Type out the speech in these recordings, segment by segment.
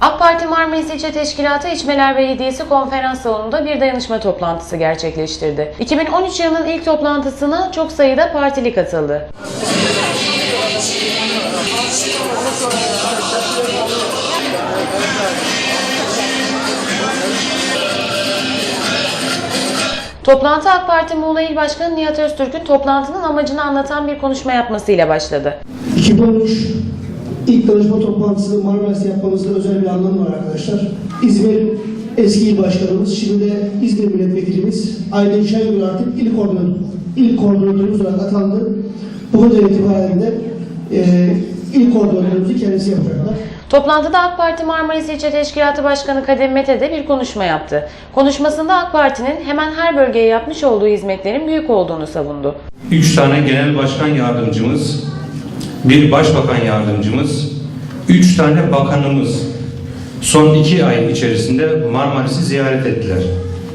AK Parti Marmaris İlçe Teşkilatı İçmeler Belediyesi konferans salonunda bir dayanışma toplantısı gerçekleştirdi. 2013 yılının ilk toplantısına çok sayıda partili katıldı. Toplantı AK Parti Muğla İl Başkanı Nihat Öztürk'ün toplantının amacını anlatan bir konuşma yapmasıyla başladı. 2013 ilk danışma toplantısı Marmaris'te yapmamızda özel bir anlamı var arkadaşlar. İzmir eski il başkanımız, şimdi de İzmir milletvekilimiz Aydın Şengül artık il, koordinatör, il koordinatörümüz olarak atandı. Bugün itibaren de e, il koordinatörümüzü kendisi yapacaklar. Toplantıda AK Parti Marmaris İlçe Teşkilatı Başkanı Kadem Mete de bir konuşma yaptı. Konuşmasında AK Parti'nin hemen her bölgeye yapmış olduğu hizmetlerin büyük olduğunu savundu. Üç tane genel başkan yardımcımız, bir başbakan yardımcımız, üç tane bakanımız son iki ay içerisinde Marmaris'i ziyaret ettiler.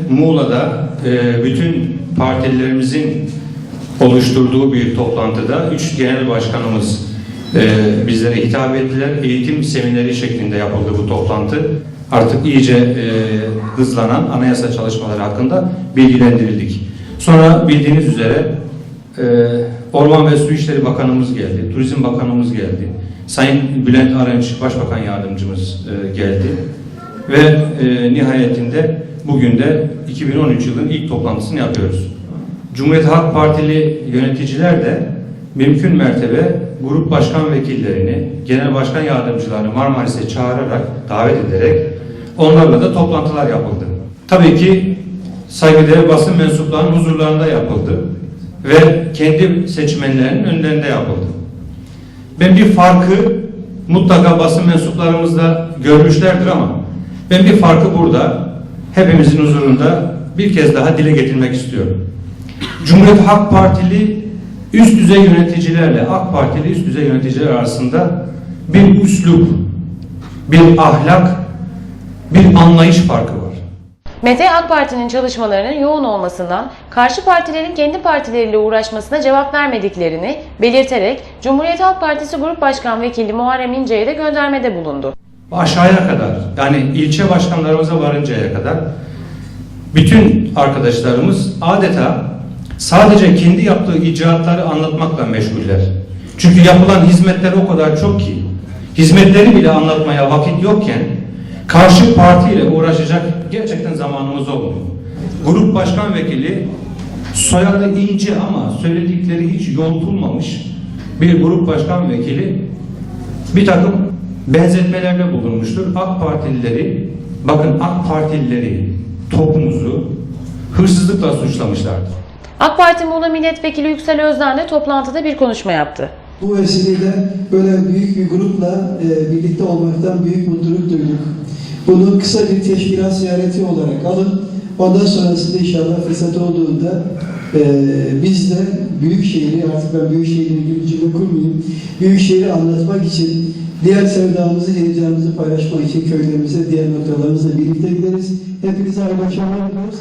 Muğla'da e, bütün partililerimizin oluşturduğu bir toplantıda üç genel başkanımız e, bizlere hitap ettiler. Eğitim semineri şeklinde yapıldı bu toplantı. Artık iyice e, hızlanan anayasa çalışmaları hakkında bilgilendirildik. Sonra bildiğiniz üzere Orman ve Su İşleri Bakanımız geldi, Turizm Bakanımız geldi, Sayın Bülent Arınç Başbakan Yardımcımız e, geldi ve e, nihayetinde bugün de 2013 yılın ilk toplantısını yapıyoruz. Cumhuriyet Halk Partili yöneticiler de mümkün mertebe grup başkan vekillerini, genel başkan yardımcılarını Marmaris'e çağırarak, davet ederek onlarla da toplantılar yapıldı. Tabii ki saygıdeğer basın mensuplarının huzurlarında yapıldı ve kendi seçmenlerinin önlerinde yapıldı. Ben bir farkı mutlaka basın mensuplarımız da görmüşlerdir ama ben bir farkı burada hepimizin huzurunda bir kez daha dile getirmek istiyorum. Cumhuriyet Halk Partili üst düzey yöneticilerle AK Partili üst düzey yöneticiler arasında bir üslup, bir ahlak, bir anlayış farkı var. Mete AK Parti'nin çalışmalarının yoğun olmasından karşı partilerin kendi partileriyle uğraşmasına cevap vermediklerini belirterek Cumhuriyet Halk Partisi Grup Başkan Vekili Muharrem İnce'ye de göndermede bulundu. aşağıya kadar yani ilçe başkanlarımıza varıncaya kadar bütün arkadaşlarımız adeta sadece kendi yaptığı icraatları anlatmakla meşguller. Çünkü yapılan hizmetler o kadar çok ki hizmetleri bile anlatmaya vakit yokken karşı partiyle uğraşacak gerçekten zamanımız olmuyor. Grup başkan vekili soyadı ince ama söyledikleri hiç yoltulmamış bir grup başkan vekili bir takım benzetmelerde bulunmuştur. AK Partilileri, bakın AK Partilileri topumuzu hırsızlıkla suçlamışlardır. AK Parti Muğla Milletvekili Yüksel Özden de toplantıda bir konuşma yaptı. Bu vesileyle böyle büyük bir grupla e, birlikte olmaktan büyük mutluluk duyduk. Bunu kısa bir teşkilat ziyareti olarak alın. Ondan sonrasında inşallah fırsat olduğunda e, biz de Büyükşehir'i, artık ben Büyükşehir'le ilgili cümle kurmayayım, Büyükşehir'i anlatmak için, diğer sevdamızı, heyecanımızı paylaşmak için köylerimize, diğer noktalarımızla birlikte gideriz. Hepinize hayırlı akşamlar diliyoruz.